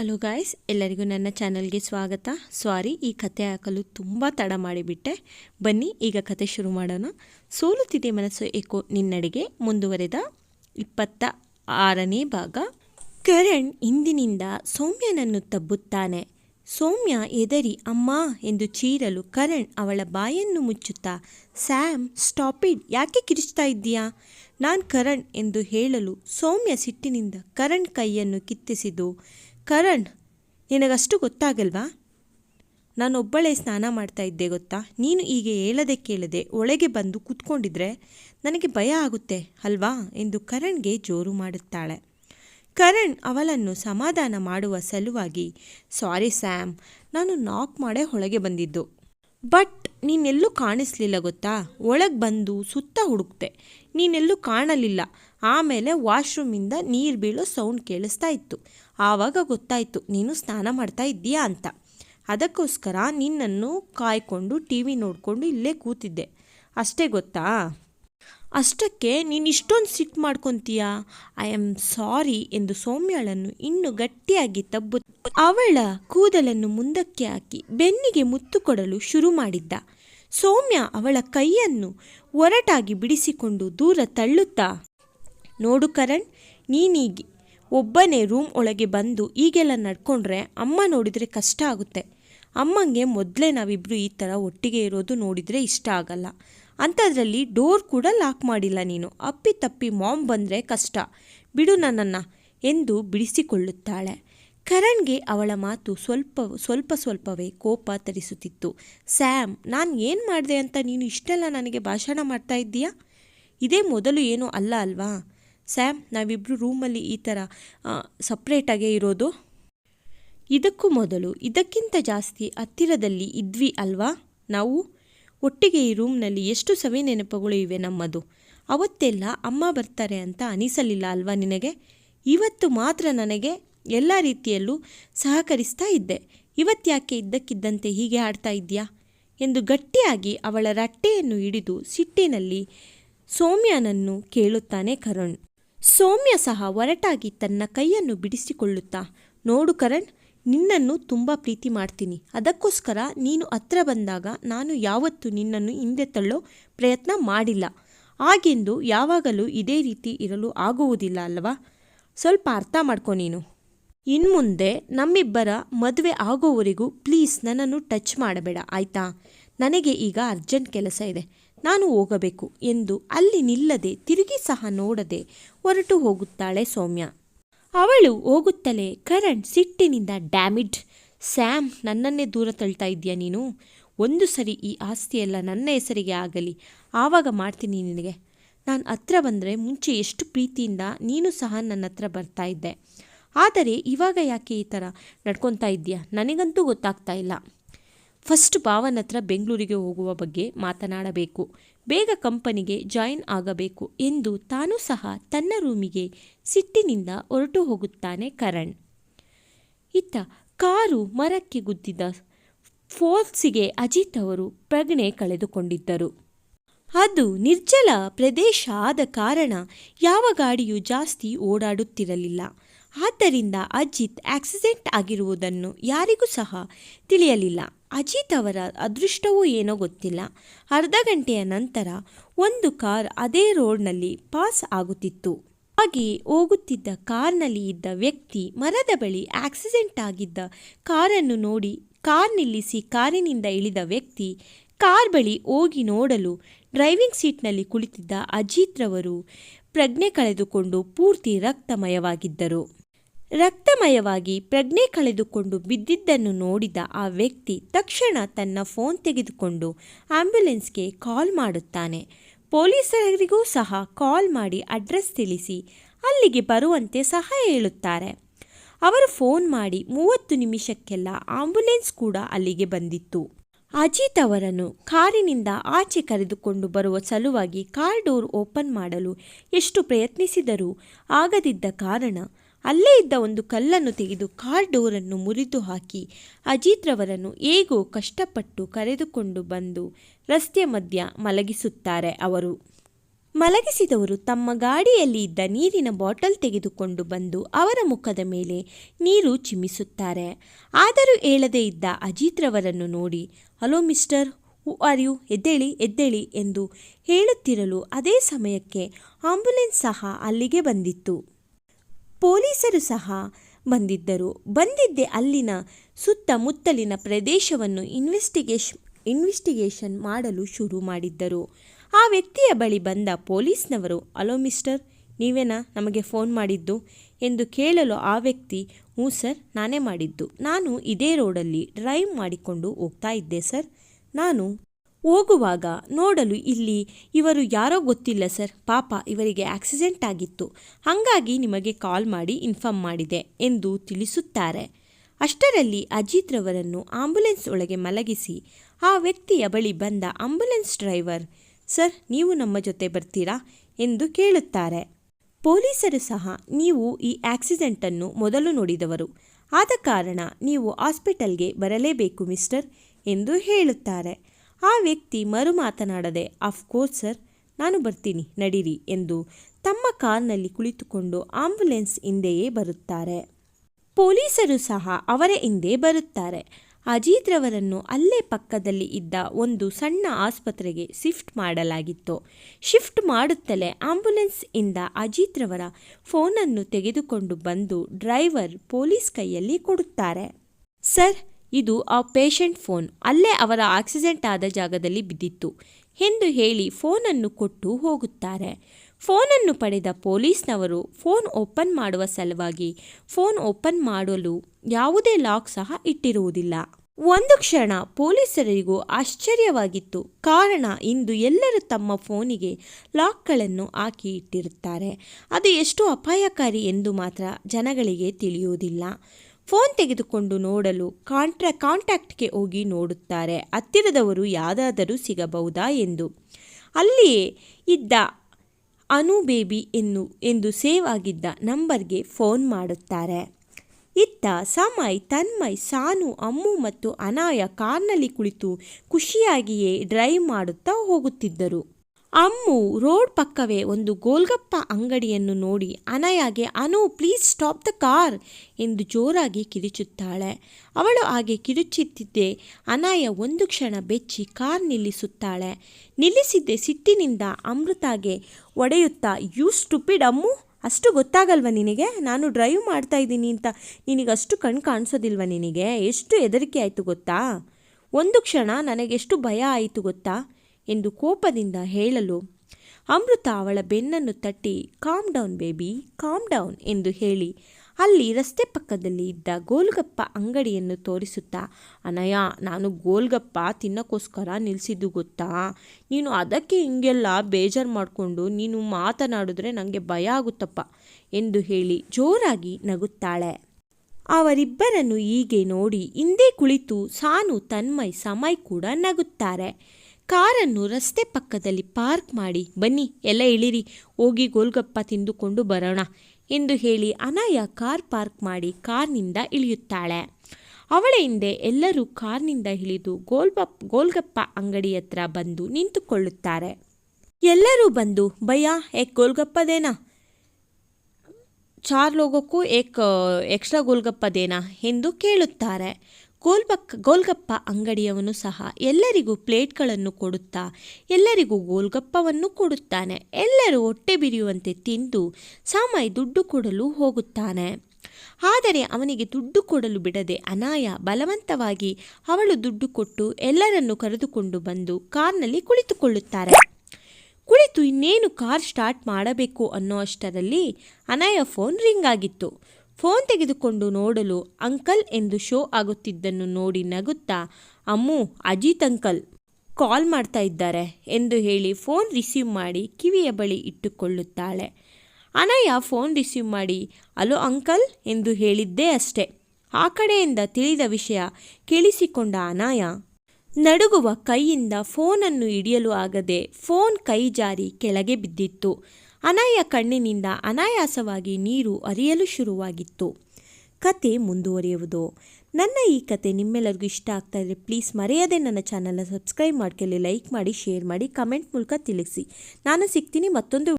Hello guys ಎಲ್ಲರಿಗೂ ನನ್ನ ಚಾನಲ್ಗೆ ಸ್ವಾಗತ. ಸಾರಿ ಈ ಕತೆ ಹಾಕಲು ತುಂಬ ತಡ ಮಾಡಿಬಿಟ್ಟೆ. ಬನ್ನಿ, ಈಗ ಕತೆ ಶುರು ಮಾಡೋಣ. ಸೋಲುತ್ತಿದೆ ಮನಸ್ಸು ಏಕೋ ನಿನ್ನಡೆಗೆ ಮುಂದುವರೆದ ಇಪ್ಪತ್ತ ಆರನೇ ಭಾಗ. ಕರಣ್ ಇಂದಿನಿಂದ ಸೌಮ್ಯನನ್ನು ತಬ್ಬುತ್ತಾನೆ. ಸೌಮ್ಯ ಎದರಿ ಅಮ್ಮ ಎಂದು ಚೀರಲು ಕರಣ್ ಅವಳ ಬಾಯನ್ನು ಮುಚ್ಚುತ್ತಾ, ಸ್ಯಾಮ್ ಸ್ಟಾಪಿಡ್ ಯಾಕೆ ಕಿರಿಚ್ತಾ ಇದ್ದೀಯಾ? ನಾನು ಕರಣ್ ಎಂದು ಹೇಳಲು ಸೌಮ್ಯ ಸಿಟ್ಟಿನಿಂದ ಕರಣ್ ಕೈಯನ್ನು ಕಿತ್ತಿಸಿದು ಕರಣ್, ನಿನಗಷ್ಟು ಗೊತ್ತಾಗಲ್ವಾ? ನಾನೊಬ್ಬಳೇ ಸ್ನಾನ ಮಾಡ್ತಾ ಇದ್ದೆ ಗೊತ್ತಾ? ನೀನು ಹೀಗೆ ಹೇಳದೆ ಕೇಳದೆ ಒಳಗೆ ಬಂದು ಕೂತ್ಕೊಂಡಿದ್ರೆ ನನಗೆ ಭಯ ಆಗುತ್ತೆ, ಅಲ್ವಾ? ಎಂದು ಕರಣ್ಗೆ ಜೋರು ಮಾಡುತ್ತಾಳೆ. ಕರಣ್ ಅವಳನ್ನು ಸಮಾಧಾನ ಮಾಡುವ ಸಲುವಾಗಿ, ಸಾರಿ ಸ್ಯಾಮ್, ನಾನು ನಾಕ್ ಮಾಡೇ ಒಳಗೆ ಬಂದಿದ್ದು. ಬಟ್ ನೀನೆಲ್ಲೂ ಕಾಣಿಸ್ಲಿಲ್ಲ ಗೊತ್ತಾ? ಒಳಗೆ ಬಂದು ಸುತ್ತ ಹುಡುಕ್ತೆ ನೀನೆಲ್ಲೂ ಕಾಣಲಿಲ್ಲ. ಆಮೇಲೆ ವಾಶ್ರೂಮಿಂದ ನೀರು ಬೀಳೋ ಸೌಂಡ್ ಕೇಳಿಸ್ತಾ ಇತ್ತು. ಆವಾಗ ಗೊತ್ತಾಯಿತು, ನೀನು ಸ್ನಾನ ಮಾಡ್ತಾ ಇದ್ದೀಯಾ ಅಂತ. ಅದಕ್ಕೋಸ್ಕರ ನಿನ್ನನ್ನು ಕಾಯ್ಕೊಂಡು ಟಿ ವಿ ನೋಡಿಕೊಂಡು ಇಲ್ಲೇ ಕೂತಿದ್ದೆ. ಅಷ್ಟೇ ಗೊತ್ತಾ? ಅಷ್ಟಕ್ಕೆ ನೀನು ಇಷ್ಟೊಂದು ಸಿಟ್ಟು ಮಾಡ್ಕೊತೀಯಾ? ಐ ಆಮ್ ಸಾರಿ ಎಂದು ಸೌಮ್ಯಳನ್ನು ಇನ್ನೂ ಗಟ್ಟಿಯಾಗಿ ತಬ್ಬು ಅವಳ ಕೂದಲನ್ನು ಮುಂದಕ್ಕೆ ಹಾಕಿ ಬೆನ್ನಿಗೆ ಮುತ್ತು ಕೊಡಲು ಶುರು ಮಾಡಿದ್ದ. ಸೌಮ್ಯ ಅವಳ ಕೈಯನ್ನು ಒರಟಾಗಿ ಬಿಡಿಸಿಕೊಂಡು ದೂರ ತಳ್ಳುತ್ತಾ, ನೋಡು ಕರಣ್, ನೀನೀಗೆ. ಒಬ್ಬನೇ ರೂಮ್ ಒಳಗೆ ಬಂದು ಈಗೆಲ್ಲ ನಡ್ಕೊಂಡ್ರೆ ಅಮ್ಮ ನೋಡಿದರೆ ಕಷ್ಟ ಆಗುತ್ತೆ. ಅಮ್ಮಂಗೆ ಮೊದಲೇ ನಾವಿಬ್ಬರು ಈ ಥರ ಒಟ್ಟಿಗೆ ಇರೋದು ನೋಡಿದರೆ ಇಷ್ಟ ಆಗಲ್ಲ. ಅಂಥದ್ರಲ್ಲಿ ಡೋರ್ ಕೂಡ ಲಾಕ್ ಮಾಡಿಲ್ಲ ನೀನು. ಅಪ್ಪಿ ತಪ್ಪಿ ಮಾಮ್ ಬಂದರೆ ಕಷ್ಟ. ಬಿಡು ನನ್ನನ್ನು, ಎಂದು ಬಿಡಿಸಿಕೊಳ್ಳುತ್ತಾಳೆ. ಕರಣ್ಗೆ ಅವಳ ಮಾತು ಸ್ವಲ್ಪ ಸ್ವಲ್ಪ ಸ್ವಲ್ಪವೇ ಕೋಪ ತರಿಸುತ್ತಿತ್ತು. ಸ್ಯಾಮ್, ನಾನು ಏನು ಮಾಡಿದೆ ಅಂತ ನೀನು ಇಷ್ಟೆಲ್ಲ ನನಗೆ ಭಾಷಣ ಮಾಡ್ತಾ ಇದ್ದೀಯಾ? ಇದೇ ಮೊದಲು ಏನೂ ಅಲ್ಲ ಅಲ್ವಾ? ಸ್ಯಾಮ್ ನಾವಿಬ್ಬರು ರೂಮಲ್ಲಿ ಈ ಥರ ಸಪ್ರೇಟಾಗೇ ಇರೋದು? ಇದಕ್ಕೂ ಮೊದಲು, ಇದಕ್ಕಿಂತ ಜಾಸ್ತಿ ಹತ್ತಿರದಲ್ಲಿ ಇದ್ವಿ ಅಲ್ವಾ? ನಾವು? ಒಟ್ಟಿಗೆ ಈ ರೂಮ್ನಲ್ಲಿ ಎಷ್ಟು ಸವಿ ನೆನಪುಗಳು ಇವೆ ನಮ್ಮದು. ಅವತ್ತೆಲ್ಲ ಅಮ್ಮ ಬರ್ತಾರೆ ಅಂತ ಅನಿಸಲಿಲ್ಲ ಅಲ್ವಾ ನಿನಗೆ? ಇವತ್ತು ಮಾತ್ರ ನನಗೆ ಎಲ್ಲ ರೀತಿಯಲ್ಲೂ ಸಹಕರಿಸ್ತಾ ಇದ್ದೆ. ಇವತ್ತ್ಯಾಕೆ ಇದ್ದಕ್ಕಿದ್ದಂತೆ ಹೀಗೆ ಆಡ್ತಾ ಇದೆಯಾ ಎಂದು ಗಟ್ಟಿಯಾಗಿ ಅವಳ ರಟ್ಟೆಯನ್ನು ಹಿಡಿದು ಸಿಟ್ಟಿನಲ್ಲಿ ಸೌಮ್ಯನನ್ನು ಕೇಳುತ್ತಾನೆ ಕರಣ್. ಸೌಮ್ಯ ಸಹ ಒರಟಾಗಿ ತನ್ನ ಕೈಯನ್ನು ಬಿಡಿಸಿಕೊಳ್ಳುತ್ತಾ, ನೋಡು ಕರಣ್, ನಿನ್ನನ್ನು ತುಂಬ ಪ್ರೀತಿ ಮಾಡ್ತೀನಿ. ಅದಕ್ಕೋಸ್ಕರ ನೀನು ಹತ್ರ ಬಂದಾಗ ನಾನು ಯಾವತ್ತೂ ನಿನ್ನನ್ನು ಹಿಂದೆ ತಳ್ಳೋ ಪ್ರಯತ್ನ ಮಾಡಿಲ್ಲ. ಹಾಗೆಂದು ಯಾವಾಗಲೂ ಇದೇ ರೀತಿ ಇರಲು ಆಗುವುದಿಲ್ಲ ಅಲ್ವಾ? ಸ್ವಲ್ಪ ಅರ್ಥ ಮಾಡ್ಕೊ ನೀನು. ಇನ್ಮುಂದೆ ನಮ್ಮಿಬ್ಬರ ಮದುವೆ ಆಗೋವರೆಗೂ ಪ್ಲೀಸ್ ನನ್ನನ್ನು ಟಚ್ ಮಾಡಬೇಡ, ಆಯಿತಾ? ನನಗೆ ಈಗ ಅರ್ಜೆಂಟ್ ಕೆಲಸ ಇದೆ. ನಾನು ಹೋಗಬೇಕು ಎಂದು ಅಲ್ಲಿ ನಿಲ್ಲದೆ ತಿರುಗಿ ಸಹ ನೋಡದೆ ಹೊರಟು ಹೋಗುತ್ತಾಳೆ ಸೌಮ್ಯ. ಅವಳು ಹೋಗುತ್ತಲೇ ಕರಣ್ ಸಿಟ್ಟಿನಿಂದ ಡ್ಯಾಮಿಡ್ ಸ್ಯಾಮ್ ನನ್ನನ್ನೇ ದೂರ ತಳ್ತಾ ಇದೆಯಾ ನೀನು? ಒಂದು ಸರಿ ಈ ಆಸ್ತಿಯೆಲ್ಲ ನನ್ನ ಹೆಸರಿಗೆ ಆಗಲಿ. ಆವಾಗ ಮಾಡ್ತೀನಿ ನಿನಗೆ. ನಾನು ಹತ್ರ ಬಂದರೆ ಮುಂಚೆ ಎಷ್ಟು ಪ್ರೀತಿಯಿಂದ ನೀನು ಸಹ ನನ್ನ ಹತ್ರ ಬರ್ತಾ ಇದ್ದೆ. ಆದರೆ ಇವಾಗ ಯಾಕೆ ಈ ಥರ ನಡ್ಕೊತಾ ಇದೆಯಾ ನನಗಂತೂ ಗೊತ್ತಾಗ್ತಾ ಇಲ್ಲ. ಫಸ್ಟ್ ಭಾವನ ಹತ್ರ ಬೆಂಗಳೂರಿಗೆ ಹೋಗುವ ಬಗ್ಗೆ ಮಾತನಾಡಬೇಕು. ಬೇಗ ಕಂಪನಿಗೆ ಜಾಯಿನ್ ಆಗಬೇಕು ಎಂದು ತಾನೂ ಸಹ ತನ್ನ ರೂಮಿಗೆ ಸಿಟ್ಟಿನಿಂದ ಹೊರಟು ಹೋಗುತ್ತಾನೆ ಕರಣ್. ಇತ್ತ ಕಾರು ಮರಕ್ಕೆ ಗುದ್ದಿದ ಫೋರ್ಸಿಗೆ ಅಜಿತ್ ಅವರು ಪ್ರಜ್ಞೆ ಕಳೆದುಕೊಂಡಿದ್ದರು. ಅದು ನಿರ್ಜಲ ಪ್ರದೇಶ ಆದ ಕಾರಣ ಯಾವ ಗಾಡಿಯೂ ಜಾಸ್ತಿ ಓಡಾಡುತ್ತಿರಲಿಲ್ಲ. ಆದ್ದರಿಂದ ಅಜಿತ್ ಆಕ್ಸಿಡೆಂಟ್ ಆಗಿರುವುದನ್ನು ಯಾರಿಗೂ ಸಹ ತಿಳಿಯಲಿಲ್ಲ. ಅಜಿತ್ ಅವರ ಅದೃಷ್ಟವೂ ಏನೋ ಗೊತ್ತಿಲ್ಲ. ಅರ್ಧ ಗಂಟೆಯ ನಂತರ ಒಂದು ಕಾರ್ ಅದೇ ರೋಡ್ನಲ್ಲಿ ಪಾಸ್ ಆಗುತ್ತಿತ್ತು. ಹಾಗೆ ಹೋಗುತ್ತಿದ್ದ ಕಾರ್ನಲ್ಲಿ ಇದ್ದ ವ್ಯಕ್ತಿ ಮರದ ಬಳಿ ಆಕ್ಸಿಡೆಂಟ್ ಆಗಿದ್ದ ಕಾರನ್ನು ನೋಡಿ ಕಾರ್ ನಿಲ್ಲಿಸಿ ಕಾರಿನಿಂದ ಇಳಿದ ವ್ಯಕ್ತಿ ಕಾರ್ ಬಳಿ ಹೋಗಿ ನೋಡಲು ಡ್ರೈವಿಂಗ್ ಸೀಟ್ನಲ್ಲಿ ಕುಳಿತಿದ್ದ ಅಜಿತ್ ರವರು ಪ್ರಜ್ಞೆ ಕಳೆದುಕೊಂಡು ಪೂರ್ತಿ ರಕ್ತಮಯವಾಗಿದ್ದರು. ರಕ್ತಮಯವಾಗಿ ಪ್ರಜ್ಞೆ ಕಳೆದುಕೊಂಡು ಬಿದ್ದಿದ್ದನ್ನು ನೋಡಿದ ಆ ವ್ಯಕ್ತಿ ತಕ್ಷಣ ತನ್ನ ಫೋನ್ ತೆಗೆದುಕೊಂಡು ಆಂಬ್ಯುಲೆನ್ಸ್ಗೆ ಕಾಲ್ ಮಾಡುತ್ತಾನೆ. ಪೊಲೀಸರಿಗೂ ಸಹ ಕಾಲ್ ಮಾಡಿ ಅಡ್ರೆಸ್ ತಿಳಿಸಿ ಅಲ್ಲಿಗೆ ಬರುವಂತೆ ಸಹ ಹೇಳುತ್ತಾರೆ. ಅವರು ಫೋನ್ ಮಾಡಿ ಮೂವತ್ತು ನಿಮಿಷಕ್ಕೆಲ್ಲ ಆಂಬ್ಯುಲೆನ್ಸ್ ಕೂಡ ಅಲ್ಲಿಗೆ ಬಂದಿತ್ತು. ಅಜಿತ್ ಅವರನ್ನು ಕಾರಿನಿಂದ ಆಚೆ ಕರೆದುಕೊಂಡು ಬರುವ ಸಲುವಾಗಿ ಕಾರ್ ಡೋರ್ ಓಪನ್ ಮಾಡಲು ಎಷ್ಟು ಪ್ರಯತ್ನಿಸಿದರೂ ಆಗದಿದ್ದ ಕಾರಣ ಅಲ್ಲೇ ಇದ್ದ ಒಂದು ಕಲ್ಲನ್ನು ತೆಗೆದು ಕಾರ್ ಡೋರನ್ನು ಮುರಿದು ಹಾಕಿ ಅಜಿತ್ ರವರನ್ನು ಹೇಗೋ ಕಷ್ಟಪಟ್ಟು ಕರೆದುಕೊಂಡು ಬಂದು ರಸ್ತೆ ಮಧ್ಯ ಮಲಗಿಸುತ್ತಾರೆ ಅವರು. ಮಲಗಿಸಿದವರು ತಮ್ಮ ಗಾಡಿಯಲ್ಲಿ ಇದ್ದ ನೀರಿನ ಬಾಟಲ್ ತೆಗೆದುಕೊಂಡು ಬಂದು ಅವರ ಮುಖದ ಮೇಲೆ ನೀರು ಚಿಮ್ಮಿಸುತ್ತಾರೆ. ಆದರೂ ಹೇಳದೇ ಇದ್ದ ಅಜಿತ್ರವರನ್ನು ನೋಡಿ, hello mister, who are you? ಎದ್ದೇಳಿ ಎದ್ದೇಳಿ ಎಂದು ಹೇಳುತ್ತಿರಲು ಅದೇ ಸಮಯಕ್ಕೆ ಆಂಬ್ಯುಲೆನ್ಸ್ ಸಹ ಅಲ್ಲಿಗೆ ಬಂದಿತ್ತು. ಪೊಲೀಸರು ಸಹ ಬಂದಿದ್ದರು. ಬಂದಿದ್ದೇ ಅಲ್ಲಿನ ಸುತ್ತಮುತ್ತಲಿನ ಪ್ರದೇಶವನ್ನು ಇನ್ವೆಸ್ಟಿಗೇಷ್, ಇನ್ವೆಸ್ಟಿಗೇಷನ್ ಮಾಡಲು ಶುರು ಮಾಡಿದ್ದರು. ಆ ವ್ಯಕ್ತಿಯ ಬಳಿ ಬಂದ ಪೊಲೀಸ್ನವರು, ಅಲೋ ಮಿಸ್ಟರ್, ನೀವೇನಾ ನಮಗೆ ಫೋನ್ ಮಾಡಿದ್ದು? ಎಂದು ಕೇಳಲು ಆ ವ್ಯಕ್ತಿ, ಹ್ಞೂ ಸರ್, ನಾನೇ ಮಾಡಿದ್ದು. ನಾನು ಇದೇ ರೋಡಲ್ಲಿ ಡ್ರೈವ್ ಮಾಡಿಕೊಂಡು ಹೋಗ್ತಾ ಇದ್ದೆ ಸರ್. ನಾನು ಹೋಗುವಾಗ ನೋಡಲು ಇಲ್ಲಿ ಇವರು ಯಾರೋ ಗೊತ್ತಿಲ್ಲ ಸರ್. ಪಾಪ, ಇವರಿಗೆ ಆಕ್ಸಿಡೆಂಟ್ ಆಗಿತ್ತು. ಹಾಗಾಗಿ ನಿಮಗೆ ಕಾಲ್ ಮಾಡಿ ಇನ್ಫಾರ್ಮ್ ಮಾಡಿದೆ ಎಂದು ತಿಳಿಸುತ್ತಾರೆ. ಅಷ್ಟರಲ್ಲಿ ಅಜಿತ್ ರವರನ್ನು ಆಂಬ್ಯುಲೆನ್ಸ್ ಒಳಗೆ ಮಲಗಿಸಿ, ಆ ವ್ಯಕ್ತಿಯ ಬಳಿ ಬಂದ ಆಂಬ್ಯುಲೆನ್ಸ್ ಡ್ರೈವರ್ ಸರ್, ನೀವು ನಮ್ಮ ಜೊತೆ ಬರ್ತೀರಾ? ಎಂದು ಕೇಳುತ್ತಾರೆ. ಪೊಲೀಸರು ಸಹ ನೀವು ಈ ಆಕ್ಸಿಡೆಂಟನ್ನು ಮೊದಲು ನೋಡಿದವರು. ಆದ ಕಾರಣ ನೀವು ಹಾಸ್ಪಿಟಲ್ಗೆ ಬರಲೇಬೇಕು, ಮಿಸ್ಟರ್, ಎಂದು ಹೇಳುತ್ತಾರೆ. ಆ ವ್ಯಕ್ತಿ ಮರು ಮಾತನಾಡದೆ ಕೋರ್ಸ್, ಸರ್, ನಾನು ಬರ್ತೀನಿ, ನಡೀರಿ, ಎಂದು ತಮ್ಮ ಕಾರ್ನಲ್ಲಿ ಕುಳಿತುಕೊಂಡು ಆಂಬ್ಯುಲೆನ್ಸ್ ಹಿಂದೆಯೇ ಬರುತ್ತಾರೆ. ಪೊಲೀಸರು ಸಹ ಅವರ ಹಿಂದೆ ಬರುತ್ತಾರೆ. ಅಜಿತ್ ರವರನ್ನು ಅಲ್ಲೇ ಪಕ್ಕದಲ್ಲಿ ಇದ್ದ ಒಂದು ಸಣ್ಣ ಆಸ್ಪತ್ರೆಗೆ ಶಿಫ್ಟ್ ಮಾಡಲಾಗಿತ್ತು. ಶಿಫ್ಟ್ ಮಾಡುತ್ತಲೇ ಆಂಬ್ಯುಲೆನ್ಸ್ ಇಂದ ಅಜಿತ್ ರವರ ಫೋನನ್ನು ತೆಗೆದುಕೊಂಡು ಬಂದು ಡ್ರೈವರ್ ಪೊಲೀಸ್ ಕೈಯಲ್ಲಿ ಕೊಡುತ್ತಾರೆ. ಸರ್, ಇದು ಆ ಪೇಷಂಟ್ ಫೋನ್. ಅಲ್ಲೇ ಅವರ ಆಕ್ಸಿಡೆಂಟ್ ಆದ ಜಾಗದಲ್ಲಿ ಬಿದ್ದಿತ್ತು ಎಂದು ಹೇಳಿ ಫೋನನ್ನು ಕೊಟ್ಟು ಹೋಗುತ್ತಾರೆ. ಫೋನನ್ನು ಪಡೆದ ಪೊಲೀಸ್ನವರು ಫೋನ್ ಓಪನ್ ಮಾಡುವ ಸಲುವಾಗಿ ಫೋನ್ ಓಪನ್ ಮಾಡಲು ಯಾವುದೇ ಲಾಕ್ ಸಹ ಇಟ್ಟಿರುವುದಿಲ್ಲ. ಒಂದು ಕ್ಷಣ ಪೊಲೀಸರಿಗೂ ಆಶ್ಚರ್ಯವಾಗಿತ್ತು. ಕಾರಣ, ಇಂದು ಎಲ್ಲರೂ ತಮ್ಮ ಫೋನಿಗೆ ಲಾಕ್ಗಳನ್ನು ಹಾಕಿ ಇಟ್ಟಿರುತ್ತಾರೆ. ಅದು ಎಷ್ಟು ಅಪಾಯಕಾರಿ ಎಂದು ಮಾತ್ರ ಜನಗಳಿಗೆ ತಿಳಿಯುವುದಿಲ್ಲ. ಫೋನ್ ತೆಗೆದುಕೊಂಡು ನೋಡಲು ಕಾಂಟ್ರಾ, ಕಾಂಟ್ಯಾಕ್ಟ್ಗೆ ಹೋಗಿ ನೋಡುತ್ತಾರೆ. ಹತ್ತಿರದವರು ಯಾವುದಾದರೂ ಸಿಗಬಹುದಾ ಎಂದು. ಅಲ್ಲಿಯೇ ಇದ್ದ ಅನು ಬೇಬಿ ಎನ್ನು ಎಂದು ಸೇವ್ ಆಗಿದ್ದ ನಂಬರ್ಗೆ ಫೋನ್ ಮಾಡುತ್ತಾರೆ. ಇತ್ತ ಸಮಯ್ ತನ್ಮಯ್, ಸಾನು, ಅಮ್ಮು ಮತ್ತು ಅನಾಯ ಕಾರ್ನಲ್ಲಿ ಕುಳಿತು ಖುಷಿಯಾಗಿಯೇ ಡ್ರೈವ್ ಮಾಡುತ್ತಾ ಹೋಗುತ್ತಿದ್ದರು. ಅಮ್ಮು ರೋಡ್ ಪಕ್ಕವೇ ಒಂದು ಗೋಲ್ಗಪ್ಪ ಅಂಗಡಿಯನ್ನು ನೋಡಿ ಅನಯಾಗೆ, Anu please stop the car ಎಂದು ಜೋರಾಗಿ ಕಿರಿಚುತ್ತಾಳೆ. ಅವಳು ಹಾಗೆ ಕಿರುಚಿತ್ತಿದ್ದೆ ಅನಾಯ ಒಂದು ಕ್ಷಣ ಬೆಚ್ಚಿ ಕಾರ್ ನಿಲ್ಲಿಸುತ್ತಾಳೆ. ನಿಲ್ಲಿಸಿದ್ದೆ ಸಿಟ್ಟಿನಿಂದ ಅಮೃತಾಗೆ ಒಡೆಯುತ್ತಾ ಯು ಸ್ಟುಪಿಡ್ ಅಮ್ಮು, ಅಷ್ಟು ಗೊತ್ತಾಗಲ್ವ ನಿನಗೆ? ನಾನು ಡ್ರೈವ್ ಮಾಡ್ತಾ ಇದ್ದೀನಿ ಅಂತ ನಿನಗೆ ಅಷ್ಟು ಕಣ್ಣು ಕಾಣಿಸೋದಿಲ್ವ ನಿನಗೆ? ಎಷ್ಟು ಹೆದರಿಕೆ ಆಯಿತು ಗೊತ್ತಾ? ಒಂದು ಕ್ಷಣ ನನಗೆಷ್ಟು ಭಯ ಆಯಿತು ಗೊತ್ತಾ? ಎಂದು ಕೋಪದಿಂದ ಹೇಳಲು, ಅಮೃತ ಅವಳ ಬೆನ್ನನ್ನು ತಟ್ಟಿ calm down baby calm down ಎಂದು ಹೇಳಿ, ಅಲ್ಲಿ ರಸ್ತೆ ಪಕ್ಕದಲ್ಲಿ ಇದ್ದ ಗೋಲ್ಗಪ್ಪ ಅಂಗಡಿಯನ್ನು ತೋರಿಸುತ್ತಾ ಅನಯ ನಾನು ಗೋಲ್ಗಪ್ಪ ತಿನ್ನೋಕ್ಕೋಸ್ಕರ ನಿಲ್ಲಿಸಿದ್ದು ಗೊತ್ತಾ? ನೀನು ಅದಕ್ಕೆ ಹಿಂಗೆಲ್ಲ ಬೇಜಾರು ಮಾಡಿಕೊಂಡು ನೀನು ಮಾತನಾಡಿದ್ರೆ ನನಗೆ ಭಯ ಆಗುತ್ತಪ್ಪ ಎಂದು ಹೇಳಿ ಜೋರಾಗಿ ನಗುತ್ತಾಳೆ. ಅವರಿಬ್ಬರನ್ನು ಹೀಗೆ ನೋಡಿ ಹಿಂದೆ ಕುಳಿತು ಸಾನು ತನ್ಮಯ್ ಸಮಯ್ ಕೂಡ ನಗುತ್ತಾರೆ. ಕಾರನ್ನು ರಸ್ತೆ ಪಕ್ಕದಲ್ಲಿ ಪಾರ್ಕ್ ಮಾಡಿ, ಬನ್ನಿ, ಎಲ್ಲ ಇಳಿರಿ, ಹೋಗಿ ಗೋಲ್ಗಪ್ಪ ತಿಂದುಕೊಂಡು ಬರೋಣ ಎಂದು ಹೇಳಿ ಅನಾಯ ಕಾರ್ ಪಾರ್ಕ್ ಮಾಡಿ ಕಾರ್ನಿಂದ ಇಳಿಯುತ್ತಾಳೆ. ಅವಳ ಹಿಂದೆ ಎಲ್ಲರೂ ಕಾರ್ನಿಂದ ಇಳಿದು ಗೋಲ್ಬಪ್, ಗೋಲ್ಗಪ್ಪ ಅಂಗಡಿ ಹತ್ರ ಬಂದು ನಿಂತುಕೊಳ್ಳುತ್ತಾರೆ. ಎಲ್ಲರೂ ಬಂದು ಭಯ ಏಕ್ ಗೋಲ್ಗಪ್ಪದೇನಾ? ಚಾರ್ ಲೋಗಕ್ಕೂ ಏಕ್, ಎಕ್ಸ್ಟ್ರಾ ಗೋಲ್ಗಪ್ಪದೇನಾ? ಎಂದು ಕೇಳುತ್ತಾರೆ. ಗೋಲ್ಬಕ್ ಗೋಲ್ಗಪ್ಪ ಅಂಗಡಿಯವನು ಸಹ ಎಲ್ಲರಿಗೂ ಪ್ಲೇಟ್ಗಳನ್ನು ಕೊಡುತ್ತಾ, ಎಲ್ಲರಿಗೂ ಗೋಲ್ಗಪ್ಪವನ್ನು ಕೊಡುತ್ತಾನೆ. ಎಲ್ಲರೂ ಹೊಟ್ಟೆ ಬಿರಿಯುವಂತೆ ತಿಂದು ಸಾಮಯ್ ದುಡ್ಡು ಕೊಡಲು ಹೋಗುತ್ತಾನೆ. ಆದರೆ ಅವನಿಗೆ ದುಡ್ಡು ಕೊಡಲು ಬಿಡದೆ ಅನಾಯ, ಬಲವಂತವಾಗಿ ಅವಳು ದುಡ್ಡು ಕೊಟ್ಟು ಎಲ್ಲರನ್ನು ಕರೆದುಕೊಂಡು ಬಂದು ಕಾರ್ನಲ್ಲಿ ಕುಳಿತುಕೊಳ್ಳುತ್ತಾರೆ. ಕುಳಿತು ಇನ್ನೇನು ಕಾರ್ ಸ್ಟಾರ್ಟ್ ಮಾಡಬೇಕು ಅನ್ನೋ ಅಷ್ಟರಲ್ಲಿ ಅನಾಯ ಫೋನ್ ರಿಂಗ್ ಆಗಿತ್ತು. ಫೋನ್ ತೆಗೆದುಕೊಂಡು ನೋಡಲು ಅಂಕಲ್ ಎಂದು ಶೋ ಆಗುತ್ತಿದ್ದನ್ನು ನೋಡಿ ನಗುತ್ತಾ, ಅಮ್ಮು, ಅಜಿತ್ ಅಂಕಲ್, ಕಾಲ್ ಮಾಡ್ತಾ ಇದ್ದಾರೆ ಎಂದು ಹೇಳಿ ಫೋನ್ ರಿಸೀವ್ ಮಾಡಿ ಕಿವಿಯ ಬಳಿ ಇಟ್ಟುಕೊಳ್ಳುತ್ತಾಳೆ. ಅನಯ ಫೋನ್ ರಿಸೀವ್ ಮಾಡಿ, ಅಲೋ ಅಂಕಲ್ ಎಂದು ಹೇಳಿದ್ದೇ ಅಷ್ಟೆ. ಆ ಕಡೆಯಿಂದ ತಿಳಿದ ವಿಷಯ ಕೇಳಿಸಿಕೊಂಡ ಅನಾಯ, ನಡುಗುವ ಕೈಯಿಂದ ಫೋನನ್ನು ಹಿಡಿಯಲು ಆಗದೆ ಫೋನ್ ಕೈ ಜಾರಿ ಕೆಳಗೆ ಬಿದ್ದಿತ್ತು. ಅನಾಯ ಕಣ್ಣಿನಿಂದ ಅನಾಯಾಸವಾಗಿ ನೀರು ಅರಿಯಲು ಶುರುವಾಗಿತ್ತು. ಕತೆ ಮುಂದುವರಿಯುವುದು. ನನ್ನ ಈ ಕತೆ ನಿಮ್ಮೆಲ್ಲರಿಗೂ ಇಷ್ಟ ಆಗ್ತಾ ಇದ್ರೆ ಪ್ಲೀಸ್ ಮರೆಯದೆ ನನ್ನ ಚಾನಲ್ನ ಸಬ್ಸ್ಕ್ರೈಬ್ ಮಾಡ್ಕೊಳ್ಳಿ, ಲೈಕ್ ಮಾಡಿ, ಶೇರ್ ಮಾಡಿ, ಕಮೆಂಟ್ ಮೂಲಕ ತಿಳಿಸಿ. ನಾನು ಸಿಗ್ತೀನಿ ಮತ್ತೊಂದು